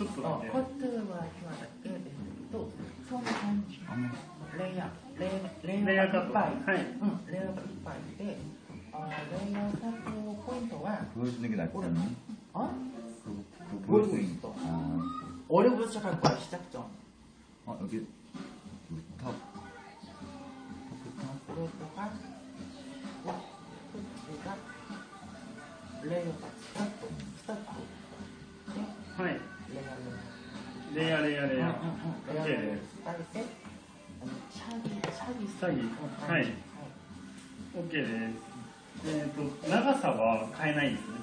ちょっとだけ。こっちは、えっと、そんな感じ。レイヤー、レイヤーがいっぱい。はい。うん、レイヤーがいっぱいで、あレイヤーカットポイントは、どうしできゃいけないい。はい。OK です。えっ、ー、と、長さは変えないんですね。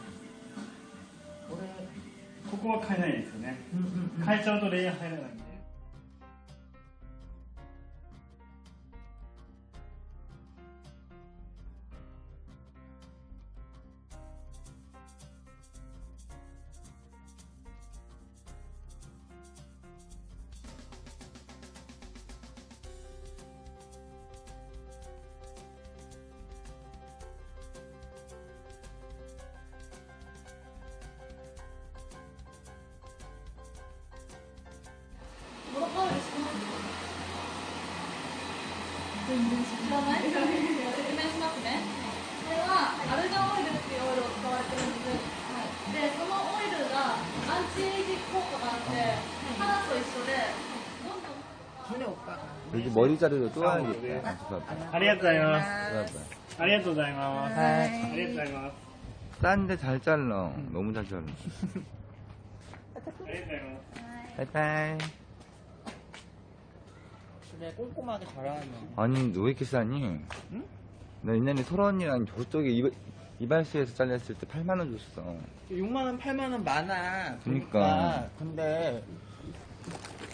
これここは変えないんですよね。変えちゃうとレイヤー入らない。 머리 자르도 또 아, 하겠다 네. 봐봐 ありがとうございます 봐봐 ありがとうございますあ 아, りがとうございます 싼데 잘 잘라 너무 잘 잘라 ありがとうございます 바이바이 그래, 꼼꼼하게 잘하네. 아니 너 왜 이렇게 싸니? 나 옛날에 설언이랑 저쪽에 이발, 이발소에서 잘렸을 때 8만원 줬어 6만원, 8만원 많아. 그러니까. 근데,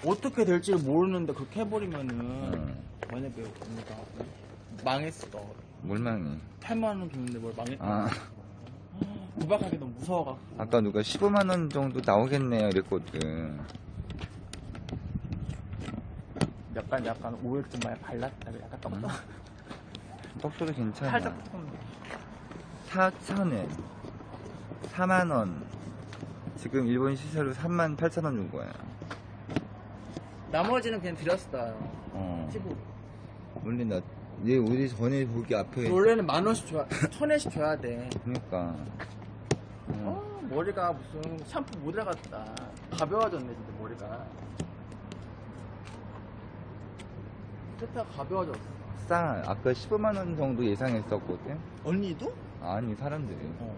어떻게 될지 모르는데 그렇게 해버리면은, 응. 만약에 우리가 망했어. 뭘 망해 8만 원 줬는데 뭘 망했어. 아 구박하기 너무 무서워갖고. 아까 누가 15만 원 정도 나오겠네요 이랬거든 약간, 약간 오일 좀 많이 발랐다. 약간 떡떡. 떡소리 괜찮아 살짝 조금. 사, 사네 4만 원 지금 일본 시세로 3만 8천 원 준 거야 나머지는 그냥 드렸어요. 어 15. 원래 나, 얘 우리 전에 거기 앞에 원래는 만 원씩 줘야, 천 원씩 줘야 돼. 그니까 어, 어, 머리가 무슨 샴푸 못 들어갔다. 가벼워졌네, 진짜 머리가. 세트가 가벼워졌어. 싸 아까 15만 원 정도 예상했었거든 언니도? 아니 사람들이 어.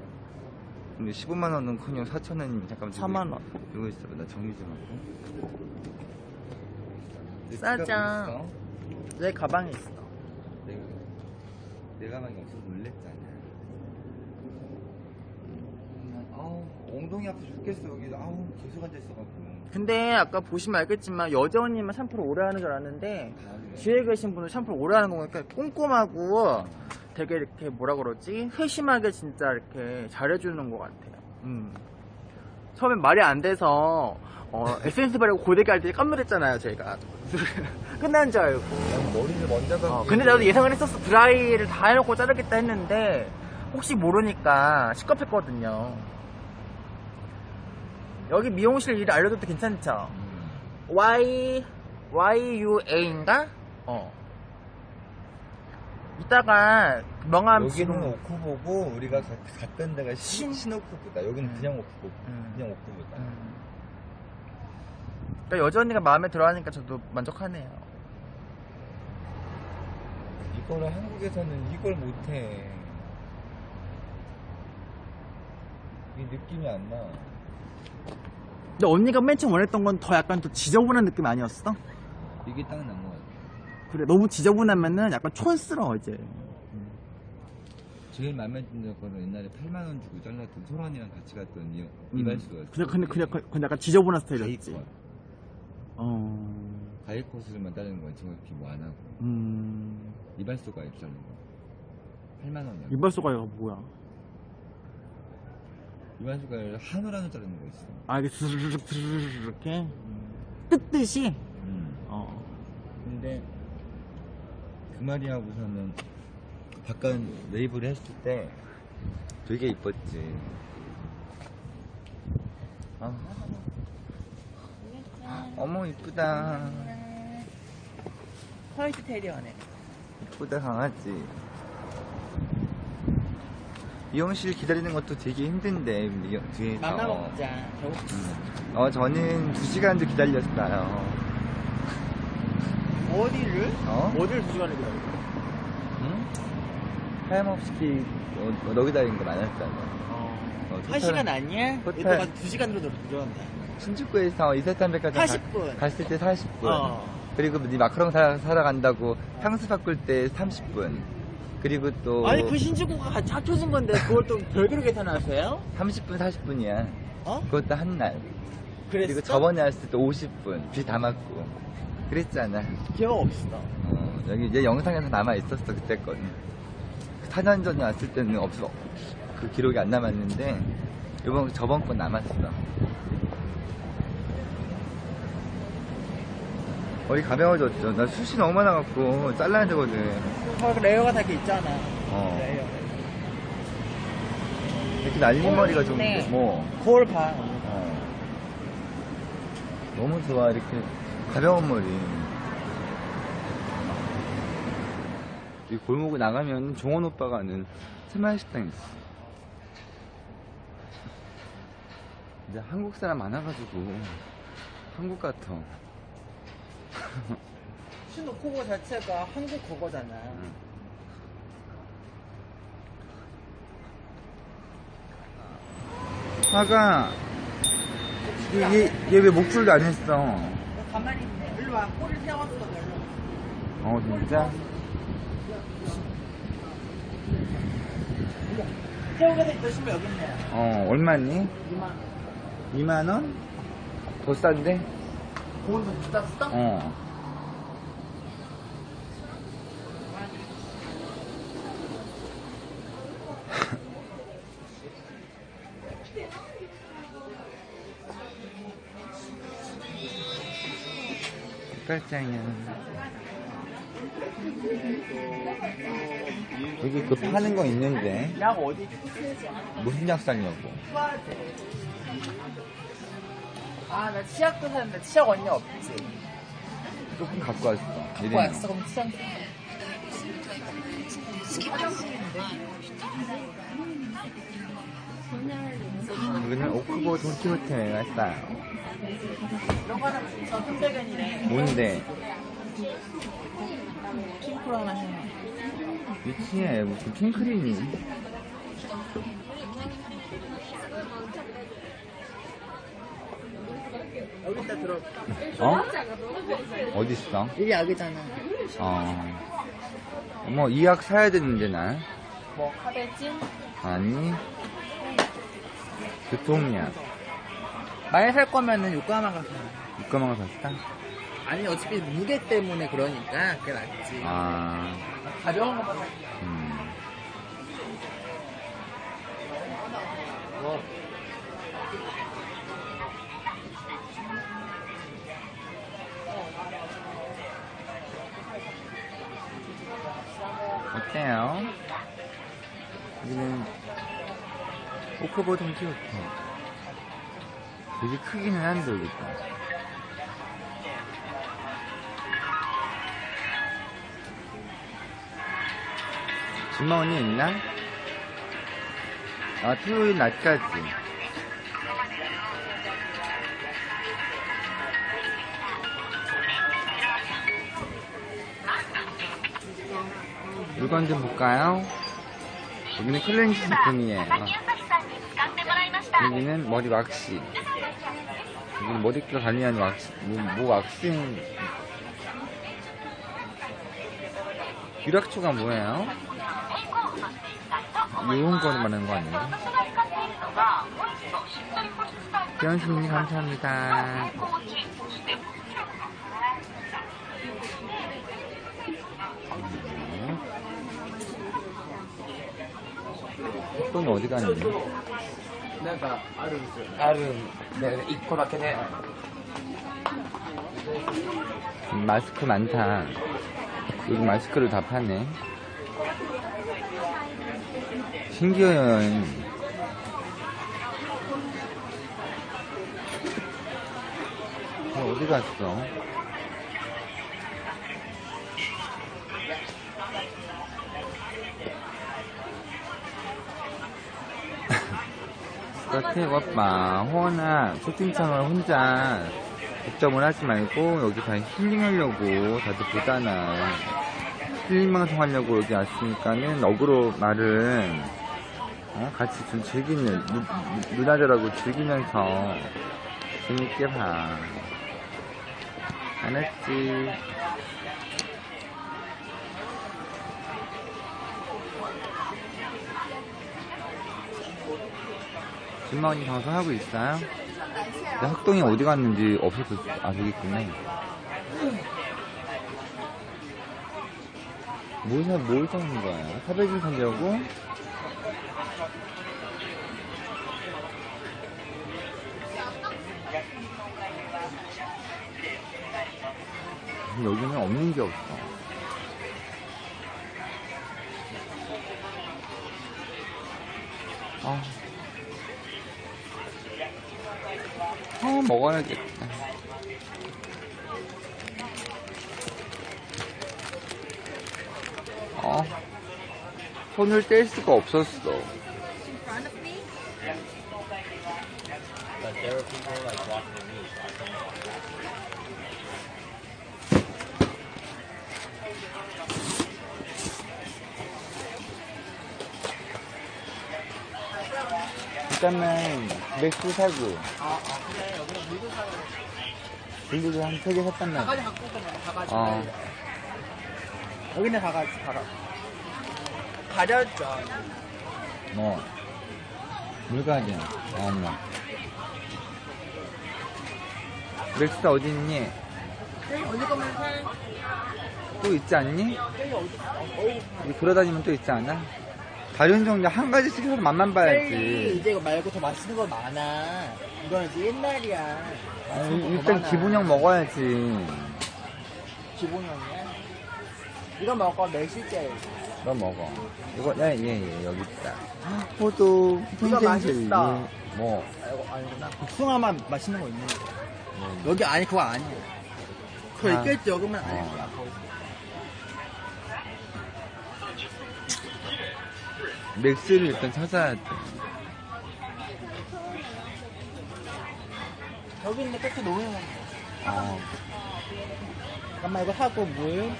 근데 15만 원은 그냥 4천 원 잠깐 4만 원. 이거 있어 나 정리 좀 하고 내 어딨어? 내 가방에 있어. 내가 내 가방이 없어서 놀랬잖아 난 아우 엉덩이 아파 죽겠어 여기 아우 계속 앉아 있어갖고 근데 아까 보시면 알겠지만 여자 언니만 샴푸를 오래 하는 줄 알았는데 다 그래. 뒤에 계신 분은 샴푸를 오래 하는 거 보니까 꼼꼼하고 되게 이렇게 뭐라 그러지? 세심하게 진짜 이렇게 잘해주는 것 같아요. 음. 처음엔 말이 안 돼서 어, 에센스 바르고 고데기 할 때 깜놀했잖아요, 저희가. 끝난 줄 알고. 난 머리를 먼저 감고 어, 근데 나도 예상을 했었어. 드라이를 다 해놓고 자르겠다 했는데 혹시 모르니까 시겁했거든요. 여기 미용실 일 알려줘도 괜찮죠? 음. Y YUA인가? 어. 이따가 명함 여기는 지금 오쿠보고 우리가 가- 갔던 데가 신, 신오쿠보다 여기는 그냥 오쿠보 음. 그냥 오쿠보다 음. 그러니까 여자 언니가 마음에 들어하니까 저도 만족하네요. 이거를 한국에서는 이걸 못해 이 느낌이 안 나 근데 언니가 맨 처음 원했던 건 더 약간 더 지저분한 느낌 아니었어? 이게 딱난것 같아 그래 너무 지저분하면은 약간 촌스러워 이제. 제일 마음에 드는 거는 옛날에 8만 원 주고 잘랐던 소란이랑 같이 갔던 이, 음. 이발소였어 근데 그냥 그냥 약간 지저분한 스타일이었지. 가이컷 어. 가이컷으로만 자르는 건 정확히 뭐 안 하고 음. 이발소가 이렇게 자르는 거 8만 원이야 이발소가 뭐야? 이발소가 한우라는 자르는 거 있어 아 이게 스르륵 스르륵 이렇게 뜯듯이. 음. 어. 근데 그 말이 하고서는 바깥 웨이브를 했을 때 되게 이뻤지. 아, 어머 이쁘다. 화이트 테리어네. 이쁘다 강아지. 미용실 기다리는 것도 되게 힘든데 미용, 뒤에서. 만나 먹자. 음. 어 저는 2 시간도 기다렸어요. 어디를? 어? 어디를 두 시간을 기다려? 응? 하염없이 어, 너 기다리는 거 많았잖아. 어. 어, 한 시간 아니야? 호텔. 이따가 두 시간으로 들어간다. 신주쿠에서 이세탄백화점 40분. 갔을 때 40분. 어. 그리고 네 마카롱 사러, 사러 간다고 향수 바꿀 때 30분. 그리고 또 아니 그 신주쿠가 같이 합쳐진 건데 그걸 또 별도로 계산하세요? 30분 40분이야. 어? 그것도 한 날. 그랬어? 그리고 저번에 왔을 때 50분. 비 다 맞고. 그랬잖아. 기억 없어. 어, 여기 이제 영상에서 남아 있었어 그때 건. 4년 전에 왔을 때는 없어. 그 기록이 안 남았는데 이번 저번 건 남았어. 머리 가벼워졌죠. 나 숱이 너무 많아갖고 잘라야 되거든. 어, 그 레이어가 다 이렇게 있잖아. 어. 레이어. 이렇게 날린 머리가 좀 네. 뭐. 거울 봐. 어. 너무 좋아 이렇게 가벼운 머리. 이 골목에 나가면 종원 오빠가 아는 새마을 식당 있어. 이제 한국 사람 많아가지고 한국 같아. 신호코고 자체가 한국 거거잖아. 화가 얘얘왜 목줄도 안 했어? 너 가만히 있네. 일로 와. 꼬리 세웠어, 별로. 어 진짜? 있던 신발 여기 있네. 어 얼마니? 2만 2만 원? 더 싼데? 거기서 비쌌어? 어. 깔짱이야. 여기 그 파는 거 있는데 약 어디? 무슨 약 사냐고. 아, 나 치약도 샀는데 치약 언니 없지. 조금 갖고 왔어. 갖고 왔어, 그럼 치약. 여기는 오크보 돈키호테에 왔어요. 거는. 뭔데? 핑크로 하나 해. 미치에 무슨? 여기다 들어. 어? 어딨어? 이게 약이잖아. 어. 어머, 이 약 사야 되는데, 나. 뭐, 카베진? 아니. 교통약. 많이 살 거면은 요가만 가서. 이거만 샀다? 아니, 어차피 무게 때문에 그러니까 그게 낫지. 아, 가벼운 살 음. 거. 어때요? 여기는 오크보 돈키호테. 되게 크기는 한데, 여기가. 주머니 있나? 아, 토요일 낮까지. 물건 좀 볼까요? 여기는 클렌징 제품이에요. 여기는 머리 왁시. 여기는 머리끼가 관리하는 왁시, 뭐, 뭐 왁싱. 유락초가 뭐예요? 거를 말하는 거 아니에요? 기현수님 감사합니다. 돈 어디 갔니? 내가 아름, 아름, 내가 이거밖에 돼. 음, 마스크 많다. 여기 마스크를 다 파네. 신기해요. 너 어디 갔어? 그렇게 오빠 호원아 채팅창을 혼자 독점을 하지 말고 여기 다 힐링하려고 다들 보잖아 힐링 방송 하려고 여기 왔으니까는 어그로 말은 어, 같이 좀 즐기는 누, 누- 누나들하고 즐기면서 재밌게 봐. 알았지 준마언니 방송하고 있어요? 근데 학동이 어디 갔는지 없어서 아 저기 있구나 뭘, 사, 뭘 사는 거야? 사배진 사려고? 여기는 없는 게 없어. 어, 먹어야겠다. 어. 손을 뗄 수가 없었어. 잠깐만, 맥주 사고. 아, 아 그래 여기는 물도 사야 돼. 물도 한세 개 샀단 다 말이야. 가지 갖고 오잖아. 다 가지. 어. 여기는 다 가지. 가라. 가렸죠. 뭐, 물가게. 엄마. 맥스 어디 있니? 여기 어디 거면 살. 또 있지 않니? 여기 어디? 어, 여기 돌아다니면 또 있지 않아? 다른 종류 한 가지씩 해서 맛만 봐야지. 이제 이거 말고 더 맛있는 거 많아. 이거는 이제 옛날이야. 아, 맛있는 거더 일단 많아. 기본형 먹어야지. 기본형이야. 이거 먹어 멸실제. 너 먹어. 이거, 예, 예, 예, 여기 있다. 포도, 이거. 맛있다. 뭐, 아이고 아니구나. 복숭아만 맛있는 거 있는데. 뭐, 여기 아니 그거 아니야. 그거 아. 있겠지 여기만 어. 아닐 거야. 거기. 맥스를 일단 찾아야 돼. 여기 있는데 끝에 놓으면 돼. 어. 잠깐만 이거 하고 물.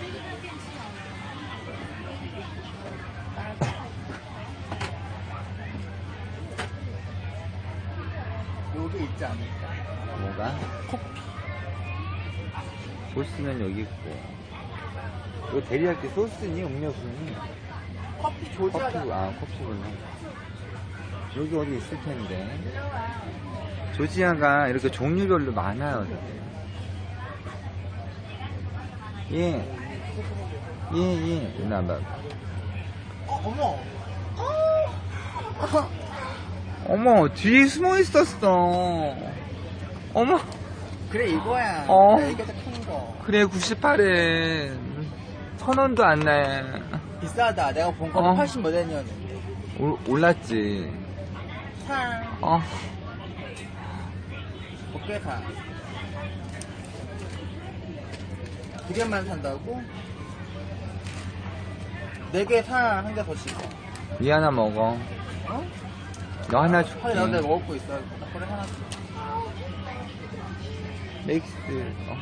여기 있지 않을까? 뭐가? 커피. 소스는 여기 있고. 이거 대리할 때 소스니 음료수니? 커피 커피, 조지하자. 아, 커피구나. 여기 어디 있을 텐데. 조지아가 이렇게 종류별로 많아요. 예. 예, 예. 누나, 봐. 어, 어머. 어머, 뒤에 숨어 있었어. 어머, 그래 이거야. 어. 나 이게 더 큰 거. 그래, 98엔. 천 원도 안 나. 비싸다. 내가 본거 어. 80 모델이었는데. 올- 올랐지. 사. 어. 몇개 사. 두 개만 산다고? 네 개 사. 한 개더 씹어. 이 하나 먹어. 어? 너 하나 줄게. 내가 먹을 거 있어. 나 그래 하나 줘. 맥스. 어.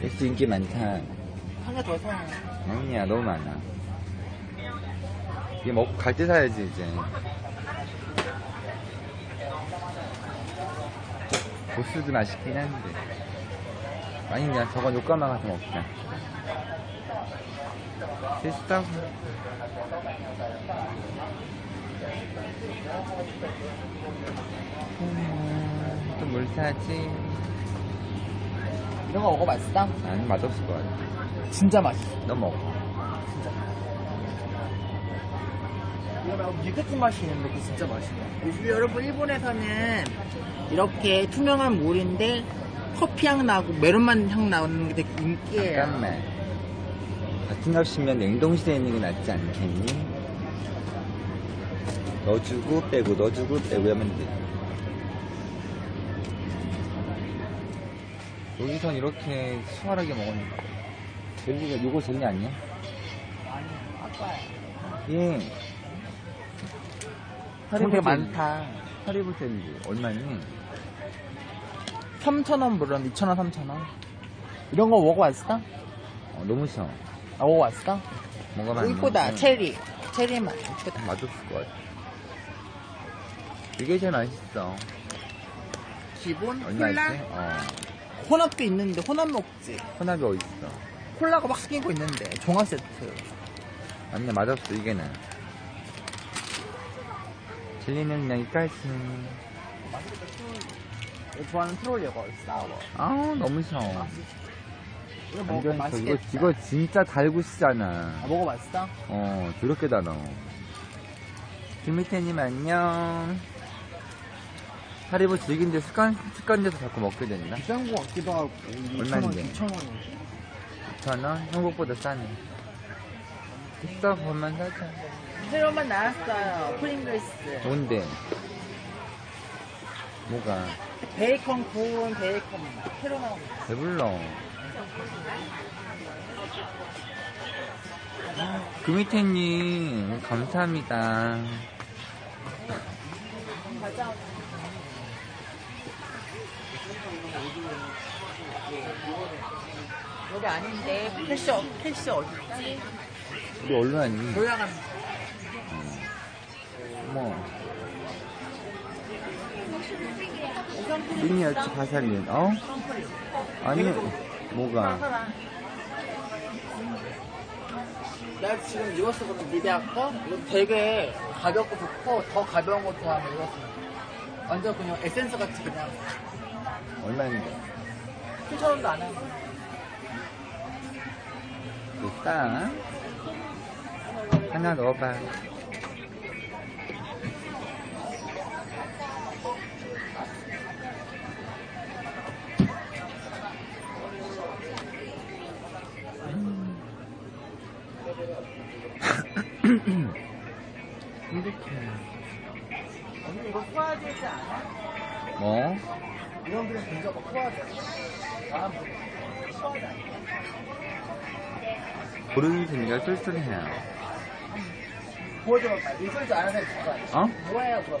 맥스 인기 많다. 한 개 더 사. 아니야, 너무 많아. 이게 먹고 갈 때 사야지, 이제. 보스도 맛있긴 한데. 아니, 그냥 저거 요까마 가서 먹자. 됐어. 음, 또뭘 사지? 이런 거 먹어봤어? 아니, 맛없을 것 같아. 진짜 맛있어. 너 먹어. 이거 말고 밀크티 맛이 있는데 그게 진짜 맛있네. 요즘 여러분 일본에서는 이렇게 투명한 물인데 커피 향 나고 메론맛 향 나오는 게 되게 인기예요. 잠깐만. 같은 값이면 냉동실에 있는 게 낫지 않겠니? 넣어주고 빼고 넣어주고 빼고 하면 돼. 여기선 이렇게 수월하게 먹었는데. 젤리가 요거 젤리 아니야? 아니, 아까. 예. 돈 되게. 많다. 하리보 젤리. 얼마니? 3,000원 물론 2,000원, 3,000원. 이런 거 먹어봤어? 어, 너무 셔. 아, 먹어봤어? 뭔가 어, 이쁘다. 체리. 체리 맛. 이쁘다. 맛없을 것 같아. 이게 제일 맛있어. 기본 얼마였지? 콜라? 어. 혼합도 있는데 혼합 먹지. 혼합이 어딨어? 콜라가 막 끼고 있는데 종합 세트. 아니야, 맛없어, 이게는. 젤리는 여기까지. 좋아하는 트롤 이거 싸워. 아우, 너무 셔. 이거 완전 이거, 맛있겠다. 이거 진짜 달구시잖아. 아, 먹어봤어? 어, 더럽게 달아. 김미태님 안녕. 하리보 즐긴데 습관, 습관돼서 자꾸 먹게 된다. 비싼 거 같기도 하고. 얼마인데? 2,000원. 2,000원? 한국보다 싸네. 비싸, 보면 살짝. 새로만 나왔어요. 프링글스. 뭔데? 뭐가? 베이컨 구운 베이컨 맛. 새로 나온 거. 배불러. 금이태님, 감사합니다. 여기 아닌데 어- 패시 어딨지? 우리 얼른? 올라간 어 머. 미니어치 바살린, 어? 아니, 뭐가? 내가 지금 이거 쓰거든 미대학 거 이거 되게 가볍고 좋고 더 가벼운 거 좋아하면 이거 써 완전 그냥 에센스 같이 그냥 얼마인데? 7,000원도 안 해. 비싸. 하나 넣어봐. 언니 이거 소화되지 않아? 뭐? 이런 그림 본적 없어 소화돼 아 뭐. 소화돼 고르는 재미가 쏠쏠해요. 보여줘봐 미술 줄 아는 사람 누가 어? 뭐예요 그거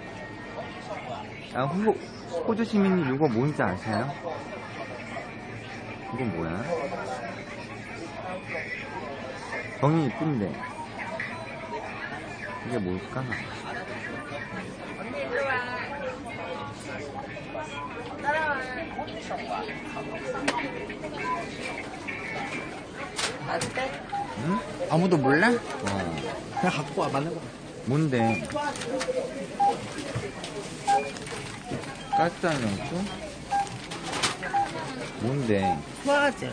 아, 호, 호주 시민님 이거 뭔지 아세요? 이건 뭐야? 정이 이쁜데. 이게 뭘까? 나한테 응? 아무도 몰라? 어. 그냥 갖고 와 맞는 거 뭔데? 가스 안경수? 뭔데? 소화제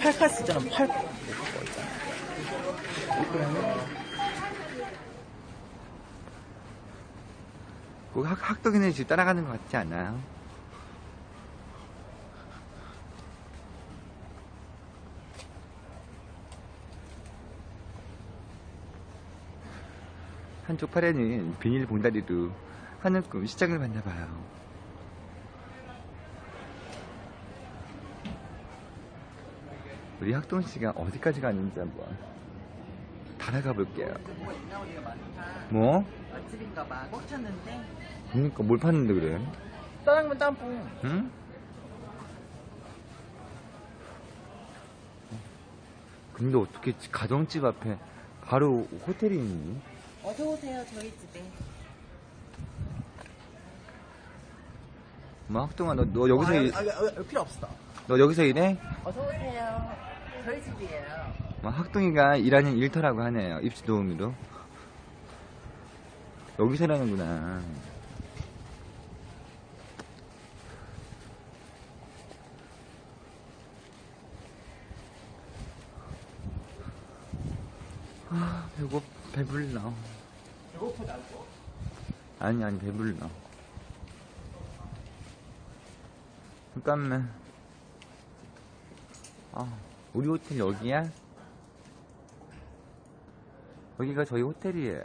팔카스잖아 팔 그 학, 학덕이네 지금 따라가는 것 같지 않아요? 한쪽 팔에는 비닐 봉다리로 하늘꿈 시장을 봤나봐요. 우리 학동 씨가 어디까지 가는지 한번 따라가 볼게요. 뭐? 맛집인가 봐 꽉 찼는데 그러니까 뭘 파는데 그래? 짜장면 짬뽕 응? 근데 어떻게 가정집 앞에 바로 호텔이 있니? 어서 오세요 저희 집에 뭐 학동아 너, 너 여기서 아, 일, 아, 아, 아, 필요 없어 너 여기서 일해? 어서 오세요 저희 집이에요. 뭐 학동이가 일하는 일터라고 하네요. 입시 도우미로. 여기서 일하는구나. 아 배고 배불러. 배고프다고? 아니 아니 배불러. 잠깐만. 아 우리 호텔 여기야? 여기가 저희 호텔이에요.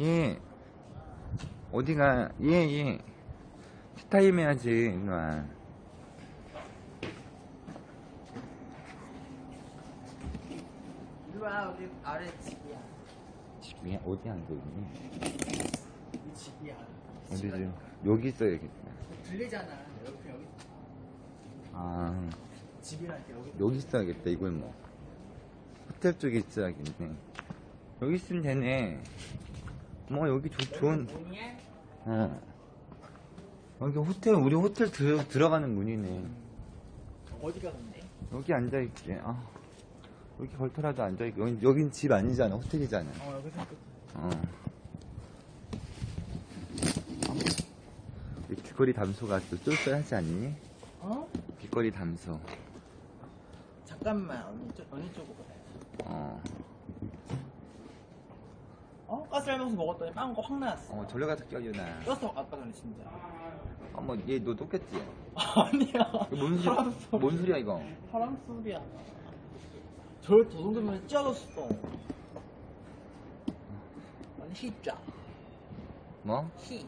얘 어디가 얘얘 티타임 해야지 일로와 일로와 우리 아래 집이야. 집이야? 어디 앉아있니? 이 집이야 어디 지 여기 있어야겠다 들리잖아. 여기 여기. 아 집이라니까 여기. 여기 있어야겠다 이걸 뭐. 호텔 쪽에 있어야겠네. 여기 있으면 되네. 뭐 여기 좋, 좋은. 문이야? 어. 여기 호텔 우리 호텔 들, 들어가는 문이네. 어디가 근데? 여기 앉아있게 아 여기 걸터라도 앉아있게. 여긴, 여긴 집 아니잖아 호텔이잖아. 어 여기서 또 어. 이 귀걸이 담소가 또 쏠쏠하지 않니? 어? 귀걸이 담소 잠깐만 어느 쪽 어느 쪽으로 해? 어, 어? 가스 알면서 먹었더니 빵거 확 나왔어 어 가서 껴유나 꼈어 아까 전에 진짜 어머 얘 너 똑겠지? 아니야 이거 뭔 소리야? 소리 뭔 소리야 이거? 바람 소리야 저저 정도면 찢어졌어 아니 히자 뭐? 히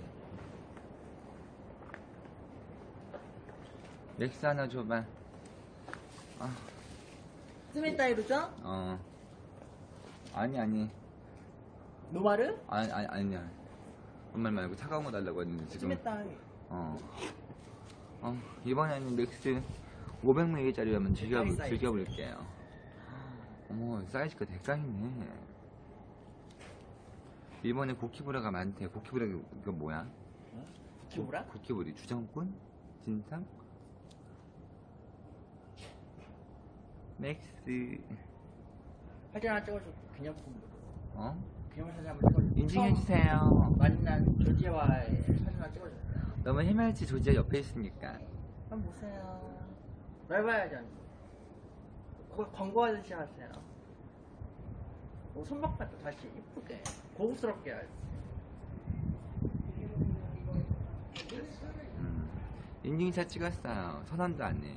렉스 하나 줘봐 아, 스메타 이루죠? 어 아니 아니 노마르? 아니 아니 아니야 그런 말 말고 차가운 거 달라고 했는데 지금 스메타 어. 어, 이번에는 맥스 500ml짜리 한번 즐겨, 사이즈, 사이즈. 즐겨볼게요. 어머, 사이즈가 대가이네. 일본에 고키부라가 많대. 고키부라 이거 뭐야? 기브라? 고키부리 주정꾼? 진상? 맥스 사진 하나 찍어줘 기념품으로 어? 기념 사진 한번 찍어줘 인증해주세요. 만난 조지와의 사진 하나 찍어줘 너무 해맑지 조지아 옆에 있으니까. 한번 보세요 날 봐야지 거- 광고 아저씨 하세요 어, 손목발도 다시 이쁘게 고급스럽게 해야지 음. 인증샷 찍었어요. 선언도 안 해.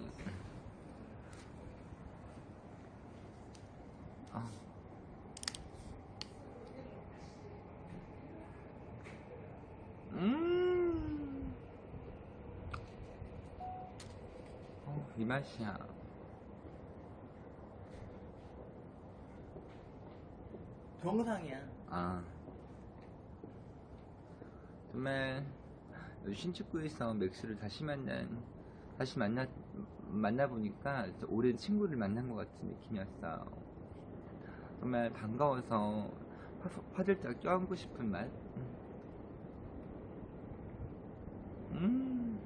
이 맛이야. 동상이야 아. 정말 신축구에서 맥스를 다시 만난 다시 만나 만나 보니까 오랜 친구를 만난 것 같은 느낌이었어. 정말 반가워서 파, 파들짝 껴안고 싶은 맛. 음.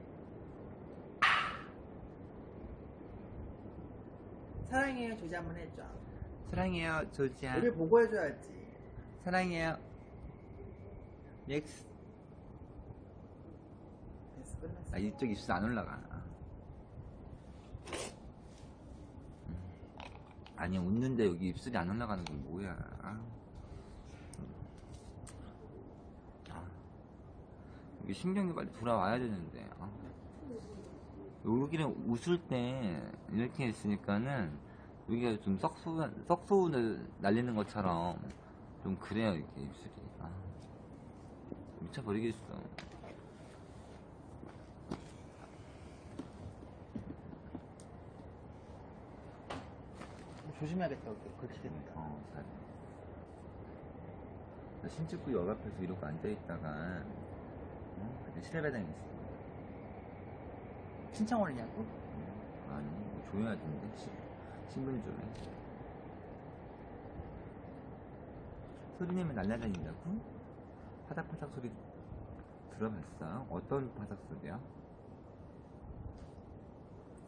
사랑해요 조지 한번 해줘 사랑해요 조지야. 우리 보고 해줘야지 사랑해요. 됐어 끝났어 아 이쪽 입술 안 올라가. 음. 아니 웃는데 여기 입술이 안 올라가는 건 뭐야? 아. 아. 여기 신경이 빨리 돌아와야 되는데. 아. 여기는 웃을 때 이렇게 있으니까는 여기가 좀 썩소 썩소운을 날리는 것처럼 좀 그래요 이게 입술이. 아. 미쳐버리겠어. 조심해야겠다 그렇게 된다 어, 잘. 나 신축구 역 앞에서 이러고 앉아있다가, 어? 그때 실외당했어. 신청 올리냐고? 아니, 뭐 조용하던데, 좀 해. 소리 내면 날아다닌다고? 파닥파닥 소리 들어봤어? 어떤 파닥 소리야?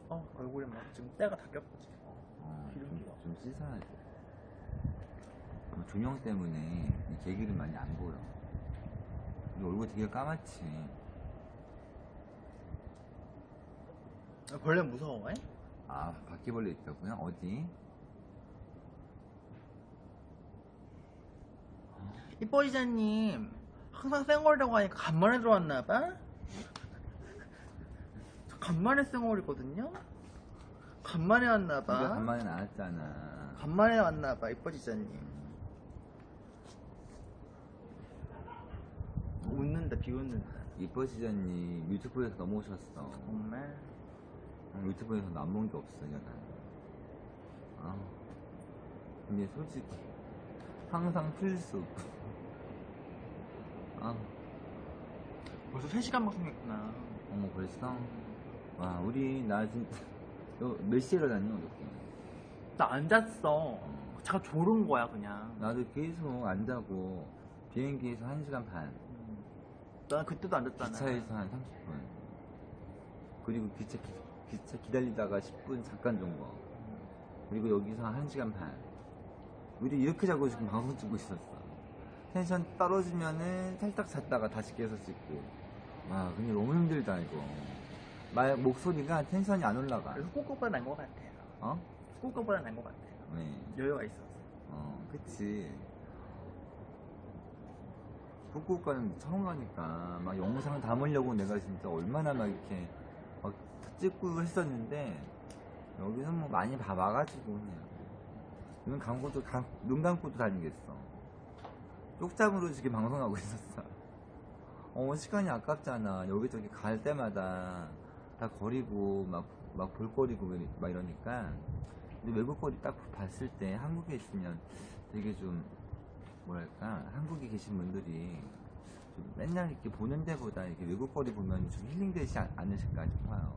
어 얼굴에 막 지금 때가 다 꼈지 어, 좀, 기름기가. 좀 씻어야 돼. 아마 조명 때문에 이 개기름 많이 안 보여. 우리 얼굴 되게 까맣지. 아, 벌레 무서워해? 아, 바퀴벌레 있다고요? 어디? 이뻐지자님 항상 쌩얼이라고 하니까 간만에 들어왔나봐? 저 간만에 쌩얼이거든요? 간만에 왔나봐 간만에 나왔잖아. 간만에 왔나봐 이뻐지자님 다 비웃는다. 이뻐지전이 유튜브에서 넘어오셨어. 정말. 응, 유튜브에서 남은 게 없어, 얘는. 아. 근데 솔직히, 항상 필수. 아, 벌써 3시간 방송했구나. 어머, 벌써? 와, 우리, 나 진짜, 너몇 시에 일어났니, 어저께? 나 안 잤어. 자가 졸은 거야, 그냥. 나도 계속 안 자고, 비행기에서 1시간 반, 음. 난 그때도 안 잤잖아. 기차에서 한 30분, 그리고 기차, 기- 기차 기다리다가 10분 잠깐 잔 거, 그리고 여기서 1시간 반. 우리 이렇게 자고 지금 방송 찍고 있었어. 텐션 떨어지면은 살짝 잤다가 다시 깨서 찍고. 와, 근데 너무 힘들다, 이거. 말, 목소리가 텐션이 안 올라가. 그래서 후쿠오카보다 나은 것 같아요. 어? 후쿠오카보다 나은 것 같아요. 네. 여유가 있어서. 어, 그치. 후쿠오카는 처음 가니까 막 영상 담으려고 내가 진짜 얼마나 막 이렇게 막 찍고 했었는데 여기는 뭐 많이 봐봐가지고 그냥 눈 감고도 감- 눈 감고도 다니겠어. 쪽잠으로 지금 방송하고 있었어. 어 시간이 아깝잖아. 여기저기 갈 때마다 다 거리고 막 막 볼거리고 막 이러- 막 이러니까 근데 외국 거리 딱 봤을 때 한국에 있으면 되게 좀 뭐랄까 한국에 계신 분들이 좀 맨날 이렇게 보는 데보다 이렇게 외국 거리 보면 좀 힐링되지 않- 않으실까 싶어요.